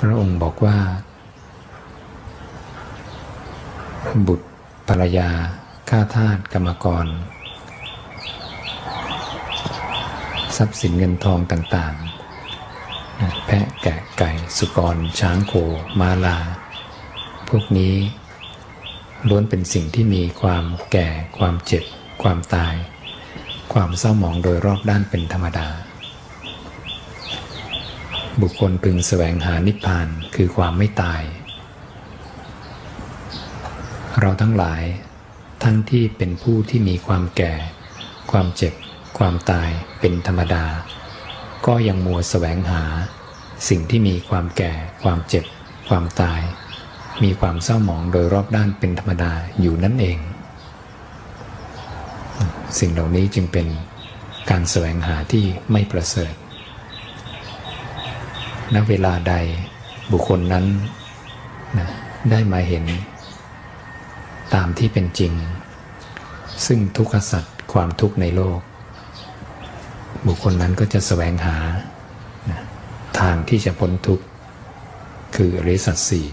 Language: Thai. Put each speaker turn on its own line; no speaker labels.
พระองค์บอกว่า บุตรภรรยาข้าทาสกรรมกร ทรัพย์สินเงินทองต่างๆ แพะแกะไก่สุกร ช้างโคมาลา พวกนี้ล้วนเป็นสิ่งที่มีความแก่ ความเจ็บ ความตาย ความเศร้าหมองโดยรอบด้านเป็นธรรมดา บุคคลพึงแสวงหานิพพานคือความไม่ตาย เราทั้งหลายทั้งที่เป็นผู้ที่มีความแก่ ความเจ็บ ความตายเป็นธรรมดา ก็ยังมัวแสวงหา สิ่งที่มีความแก่ ความเจ็บ ความตาย มีความเศร้าหมองโดยรอบด้านเป็นธรรมดาอยู่นั่นเอง สิ่งเหล่านี้จึงเป็นการแสวงหาที่ไม่ประเสริฐ ณเวลาใดบุคคลนั้นนะได้มาเห็น ตามที่เป็นจริง ซึ่งทุกขสัตว์ความทุกข์ในโลก บุคคลนั้นก็จะแสวงหานะทางที่จะพ้นทุกข์คืออริสัตสี่